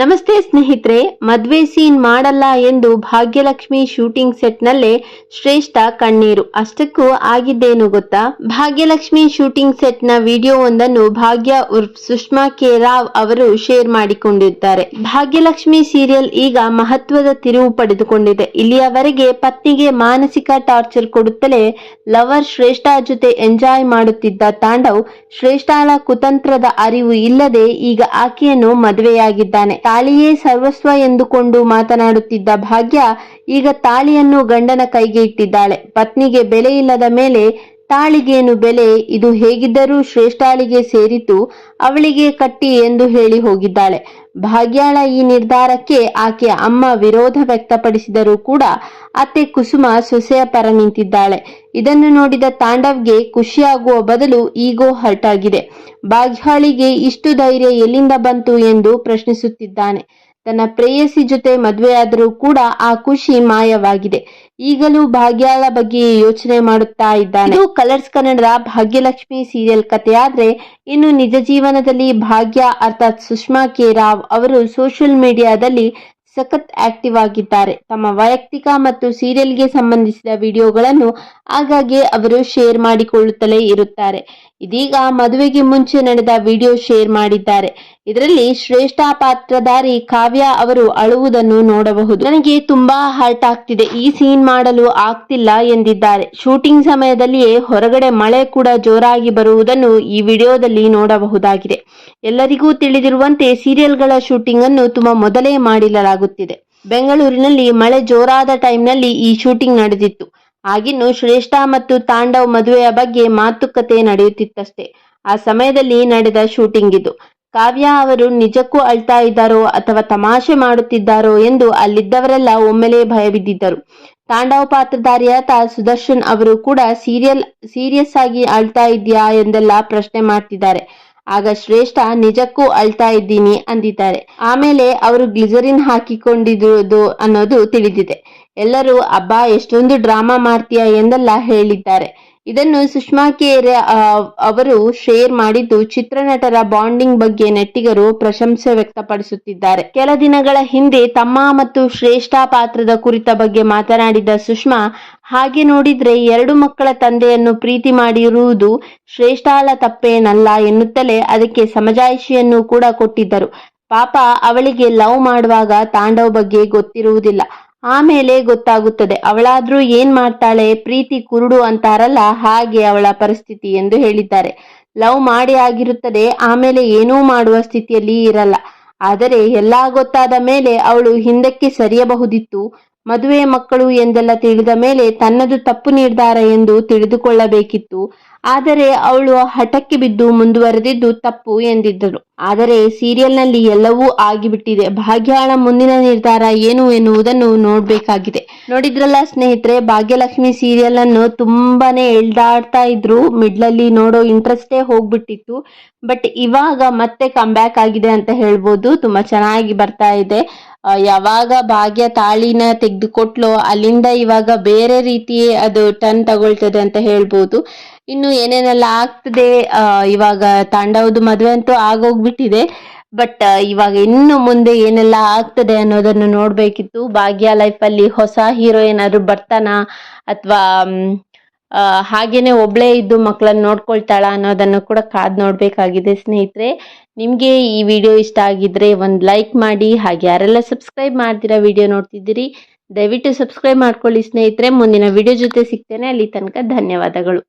ನಮಸ್ತೆ ಸ್ನೇಹಿತರೆ, ಮದ್ವೆ ಸೀನ್ ಮಾಡಲ್ಲ ಎಂದು ಭಾಗ್ಯಲಕ್ಷ್ಮಿ ಶೂಟಿಂಗ್ ಸೆಟ್ ನಲ್ಲೇ ಶ್ರೇಷ್ಠ ಕಣ್ಣೀರು. ಅಷ್ಟಕ್ಕೂ ಆಗಿದ್ದೇನು ಗೊತ್ತಾ? ಭಾಗ್ಯಲಕ್ಷ್ಮಿ ಶೂಟಿಂಗ್ ಸೆಟ್ನ ವಿಡಿಯೋ ಒಂದನ್ನು ಭಾಗ್ಯ ಉರ್ಫ್ ಸುಷ್ಮಾ ಕೆ ರಾವ್ ಅವರು ಶೇರ್ ಮಾಡಿಕೊಂಡಿದ್ದಾರೆ. ಭಾಗ್ಯಲಕ್ಷ್ಮಿ ಸೀರಿಯಲ್ ಈಗ ಮಹತ್ವದ ತಿರುವು ಪಡೆದುಕೊಂಡಿದೆ. ಇಲ್ಲಿಯವರೆಗೆ ಪತ್ನಿಗೆ ಮಾನಸಿಕ ಟಾರ್ಚರ್ ಕೊಡುತ್ತಲೇ ಲವರ್ ಶ್ರೇಷ್ಠ ಜೊತೆ ಎಂಜಾಯ್ ಮಾಡುತ್ತಿದ್ದ ತಾಂಡವ್, ಶ್ರೇಷ್ಠಾಳ ಕುತಂತ್ರದ ಅರಿವು ಇಲ್ಲದೆ ಈಗ ಆಕೆಯನ್ನು ಮದುವೆಯಾಗಿದ್ದಾನೆ. ತಾಳಿಯೇ ಸರ್ವಸ್ವ ಎಂದುಕೊಂಡು ಮಾತನಾಡುತ್ತಿದ್ದ ಭಾಗ್ಯ ಈಗ ತಾಳಿಯನ್ನು ಗಂಡನ ಕೈಗೆ ಇಟ್ಟಿದ್ದಾಳೆ. ಪತ್ನಿಗೆ ಬೆಲೆ ಇಲ್ಲದ ಮೇಲೆ ತಾಳಿಗೇನು ಬೆಲೆ ಇದು ಹೇಗಿದ್ದರೂ ಶ್ರೇಷ್ಠಾಳಿಗೆ ಸೇರಿತು, ಅವಳಿಗೆ ಕಟ್ಟಿ ಎಂದು ಹೇಳಿ ಹೋಗಿದ್ದಾಳೆ. ಭಾಗ್ಯಾಳ ಈ ನಿರ್ಧಾರಕ್ಕೆ ಆಕೆಯ ಅಮ್ಮ ವಿರೋಧ ವ್ಯಕ್ತಪಡಿಸಿದರೂ ಕೂಡ ಅತ್ತೆ ಕುಸುಮ ಸೊಸೆಯ ಪರ ನಿಂತಿದ್ದಾಳೆ. ಇದನ್ನು ನೋಡಿದ ತಾಂಡವ್ಗೆ ಖುಷಿಯಾಗುವ ಬದಲು ಈಗೋ ಹರ್ಟ್ ಆಗಿದೆ ಭಾಗ್ಯಾಳಿಗೆ ಇಷ್ಟು ಧೈರ್ಯ ಎಲ್ಲಿಂದ ಬಂತು ಎಂದು ಪ್ರಶ್ನಿಸುತ್ತಿದ್ದಾನೆ. ತನ್ನ ಪ್ರೇಯಸಿ ಜೊತೆ ಮದುವೆಯಾದರೂ ಕೂಡ ಆ ಖುಷಿ ಮಾಯವಾಗಿದೆ. ಈಗಲೂ ಭಾಗ್ಯಾಳ ಬಗ್ಗೆ ಯೋಚನೆ ಮಾಡುತ್ತಾ ಇದ್ದಾನೆ. ಇದು ಕಲರ್ಸ್ ಕನ್ನಡದ ಭಾಗ್ಯಲಕ್ಷ್ಮಿ ಸೀರಿಯಲ್ ಕಥೆಯಾದ್ರೆ ಇನ್ನು ನಿಜ ಜೀವನದಲ್ಲಿ ಭಾಗ್ಯ ಅರ್ಥಾತ್ ಸುಷ್ಮಾ ಕೆ ರಾವ್ ಅವರು ಸೋಷಿಯಲ್ ಮೀಡಿಯಾದಲ್ಲಿ ಸಖತ್ ಆಕ್ಟಿವ್ ಆಗಿದ್ದಾರೆ. ತಮ್ಮ ವೈಯಕ್ತಿಕ ಮತ್ತು ಸೀರಿಯಲ್ಗೆ ಸಂಬಂಧಿಸಿದ ವಿಡಿಯೋಗಳನ್ನು ಆಗಾಗ್ಗೆ ಅವರು ಶೇರ್ ಮಾಡಿಕೊಳ್ಳುತ್ತಲೇ ಇರುತ್ತಾರೆ. ಇದೀಗ ಮದುವೆಗೆ ಮುಂಚೆ ನಡೆದ ವಿಡಿಯೋ ಶೇರ್ ಮಾಡಿದ್ದಾರೆ. ಇದರಲ್ಲಿ ಶ್ರೇಷ್ಠ ಪಾತ್ರಧಾರಿ ಕಾವ್ಯ ಅವರು ಅಳುವುದನ್ನು ನೋಡಬಹುದು. ನನಗೆ ತುಂಬಾ ಹರ್ಟ್ ಆಗ್ತಿದೆ. ಈ ಸೀನ್ ಮಾಡಲು ಆಗ್ತಿಲ್ಲ ಎಂದಿದ್ದಾರೆ. ಶೂಟಿಂಗ್ ಸಮಯದಲ್ಲಿಯೇ ಹೊರಗಡೆ ಮಳೆ ಕೂಡ ಜೋರಾಗಿ ಬರುವುದನ್ನು ಈ ವಿಡಿಯೋದಲ್ಲಿ ನೋಡಬಹುದಾಗಿದೆ. ಎಲ್ಲರಿಗೂ ತಿಳಿದಿರುವಂತೆ ಸೀರಿಯಲ್ಗಳ ಶೂಟಿಂಗ್ ಅನ್ನು ತುಂಬಾ ಮೊದಲೇ ಮಾಡಿರಲಾಗುತ್ತಿದೆ. ಬೆಂಗಳೂರಿನಲ್ಲಿ ಮಳೆ ಜೋರಾದ ಟೈಮ್ನಲ್ಲಿ ಈ ಶೂಟಿಂಗ್ ನಡೆದಿತ್ತು. ಆಗಿನ್ನು ಶ್ರೇಷ್ಠ ಮತ್ತು ತಾಂಡವ್ ಮದುವೆಯ ಬಗ್ಗೆ ಮಾತುಕತೆ ನಡೆಯುತ್ತಿತ್ತಷ್ಟೇ. ಆ ಸಮಯದಲ್ಲಿ ನಡೆದ ಶೂಟಿಂಗ್ ಇದು. ಕಾವ್ಯ ಅವರು ನಿಜಕ್ಕೂ ಅಳ್ತಾ ಇದ್ದಾರೋ ಅಥವಾ ತಮಾಷೆ ಮಾಡುತ್ತಿದ್ದಾರೋ ಎಂದು ಅಲ್ಲಿದ್ದವರೆಲ್ಲ ಒಮ್ಮೆಲೇ ಭಯಬಿದ್ದಿದ್ದರು. ತಾಂಡವ ಪಾತ್ರಧಾರಿಯಾದ ಸುದರ್ಶನ್ ಅವರು ಕೂಡ ಸೀರಿಯಲ್, ಸೀರಿಯಸ್ ಆಗಿ ಅಳ್ತಾ ಇದೆಯಾ ಎಂದೆಲ್ಲ ಪ್ರಶ್ನೆ ಮಾಡ್ತಿದ್ದಾರೆ. ಆಗ ಶ್ರೇಷ್ಠ, ನಿಜಕ್ಕೂ ಅಳ್ತಾ ಇದ್ದೀನಿ ಅಂದಿದ್ದಾರೆ. ಆಮೇಲೆ ಅವರು ಗ್ಲಿಸರಿನ್ ಹಾಕಿಕೊಂಡಿದ್ದು ಅನ್ನೋದು ತಿಳಿದಿದೆ. ಎಲ್ಲರೂ, ಅಬ್ಬಾ, ಎಷ್ಟೊಂದು ಡ್ರಾಮಾ ಮಾಡ್ತೀಯ ಎಂದೆಲ್ಲ ಹೇಳಿದ್ದಾರೆ. ಇದನ್ನು ಸುಷ್ಮಾ ಕೇರ್ ಅವರು ಶೇರ್ ಮಾಡಿದ್ದು ಚಿತ್ರನಟರ ಬಾಂಡಿಂಗ್ ಬಗ್ಗೆ ನೆಟ್ಟಿಗರು ಪ್ರಶಂಸೆ ವ್ಯಕ್ತಪಡಿಸುತ್ತಿದ್ದಾರೆ. ಕೆಲ ದಿನಗಳ ಹಿಂದೆ ತಮ್ಮ ಮತ್ತು ಶ್ರೇಷ್ಠ ಪಾತ್ರದ ಕುರಿತ ಬಗ್ಗೆ ಮಾತನಾಡಿದ ಸುಷ್ಮಾ, ಹಾಗೆ ನೋಡಿದ್ರೆ ಎರಡು ಮಕ್ಕಳ ತಂದೆಯನ್ನು ಪ್ರೀತಿ ಮಾಡಿರುವುದು ಶ್ರೇಷ್ಠಾಲ ತಪ್ಪೇನಲ್ಲ ಎನ್ನುತ್ತಲೇ ಅದಕ್ಕೆ ಸಮಜಾಯಿಷಿಯನ್ನು ಕೂಡ ಕೊಟ್ಟಿದ್ದರು. ಪಾಪ ಅವಳಿಗೆ ಲವ್ ಮಾಡುವಾಗ ತಾಂಡವ್ ಬಗ್ಗೆ ಗೊತ್ತಿರುವುದಿಲ್ಲ. ಆಮೇಲೆ ಗೊತ್ತಾಗುತ್ತದೆ. ಅವಳಾದ್ರೂ ಏನ್ ಮಾಡ್ತಾಳೆ? ಪ್ರೀತಿ ಕುರುಡು ಅಂತಾರಲ್ಲ, ಹಾಗೆ ಅವಳ ಪರಿಸ್ಥಿತಿ ಎಂದು ಹೇಳಿದ್ದಾರೆ. ಲವ್ ಮಾಡಿ ಆಗಿರುತ್ತದೆ ಆಮೇಲೆ ಏನೂ ಮಾಡುವ ಸ್ಥಿತಿಯಲ್ಲಿ ಇರಲ್ಲ. ಆದರೆ, ಎಲ್ಲಾ ಗೊತ್ತಾದ ಮೇಲೆ ಅವಳು ಹಿಂದಕ್ಕೆ ಸರಿಯಬಹುದಿತ್ತು. ಮದುವೆ ಮಕ್ಕಳು ಎಂದೆಲ್ಲ ತಿಳಿದ ಮೇಲೆ ತನ್ನದು ತಪ್ಪು ನಿರ್ಧಾರ ಎಂದು ತಿಳಿದುಕೊಳ್ಳಬೇಕಿತ್ತು. ಆದರೆ ಅವಳು ಹಠಕ್ಕೆ ಬಿದ್ದು ಮುಂದುವರೆದಿದ್ದು ತಪ್ಪು ಎಂದಿದ್ದರು. ಆದರೆ ಸೀರಿಯಲ್ನಲ್ಲಿ ಎಲ್ಲವೂ ಆಗಿಬಿಟ್ಟಿದೆ. ಭಾಗ್ಯಾಳ ಮುಂದಿನ ನಿರ್ಧಾರ ಏನು ಎನ್ನುವುದನ್ನು ನೋಡ್ಬೇಕಾಗಿದೆ. ನೋಡಿದ್ರಲ್ಲ ಸ್ನೇಹಿತರೆ, ಭಾಗ್ಯಲಕ್ಷ್ಮಿ ಸೀರಿಯಲ್ ಅನ್ನು ತುಂಬಾನೇ ಎಳ್ದಾಡ್ತಾ ಇದ್ರು. ಮಿಡ್ಲಲ್ಲಿ ನೋಡೋ ಇಂಟ್ರೆಸ್ಟೇ ಹೋಗ್ಬಿಟ್ಟಿತ್ತು. ಬಟ್ ಇವಾಗ ಮತ್ತೆ ಬ್ಯಾಕ್ ಆಗಿದೆ ಅಂತ ಹೇಳ್ಬೋದು. ತುಂಬಾ ಚೆನ್ನಾಗಿ ಬರ್ತಾ ಇದೆ. ಯಾವಾಗ ಭಾಗ್ಯ ತಾಳಿನ ತೆಗೆದುಕೊಟ್ಲೋ ಅಲ್ಲಿಂದ ಇವಾಗ ಬೇರೆ ರೀತಿ ಅದು ಟರ್ನ್ ತಗೊಳ್ತದೆ ಅಂತ ಹೇಳ್ಬೋದು. ಇನ್ನು ಏನೇನೆಲ್ಲ ಆಗ್ತದೆ ಇವಾಗ ತಾಂಡವದು ಮದುವೆ ಅಂತೂ ಆಗೋಗ್ಬಿಟ್ಟಿದೆ. ಬಟ್ ಇವಾಗ ಇನ್ನು ಮುಂದೆ ಏನೆಲ್ಲ ಆಗ್ತದೆ ಅನ್ನೋದನ್ನು ನೋಡಬೇಕಿತ್ತು. ಭಾಗ್ಯ ಲೈಫಲ್ಲಿ ಹೊಸ ಹೀರೋ ಏನಾದರೂ ಬರ್ತಾನಾ? ಅಥವಾ ಹಾಗೇನೆ ಒಬ್ಳೇ ಇದ್ದು ಮಕ್ಕಳನ್ನ ನೋಡ್ಕೊಳ್ತಾಳ ಅನ್ನೋದನ್ನು ಕೂಡ ಕಾದ್ ನೋಡ್ಬೇಕಾಗಿದೆ ಸ್ನೇಹಿತರೆ. ನಿಮಗೆ ಈ ವಿಡಿಯೋ ಇಷ್ಟ ಆಗಿದ್ರೆ ಒಂದು ಲೈಕ್ ಮಾಡಿ, ಹಾಗೆ ಯಾರೆಲ್ಲ ಸಬ್ಸ್ಕ್ರೈಬ್ ಮಾಡ್ತೀರಾ ವಿಡಿಯೋ ನೋಡ್ತಿದ್ದೀರಿ, ದಯವಿಟ್ಟು ಸಬ್ಸ್ಕ್ರೈಬ್ ಮಾಡ್ಕೊಳ್ಳಿ ಸ್ನೇಹಿತರೆ. ಮುಂದಿನ ವಿಡಿಯೋ ಜೊತೆ ಸಿಗ್ತೇನೆ. ಅಲ್ಲಿ ತನಕ ಧನ್ಯವಾದಗಳು.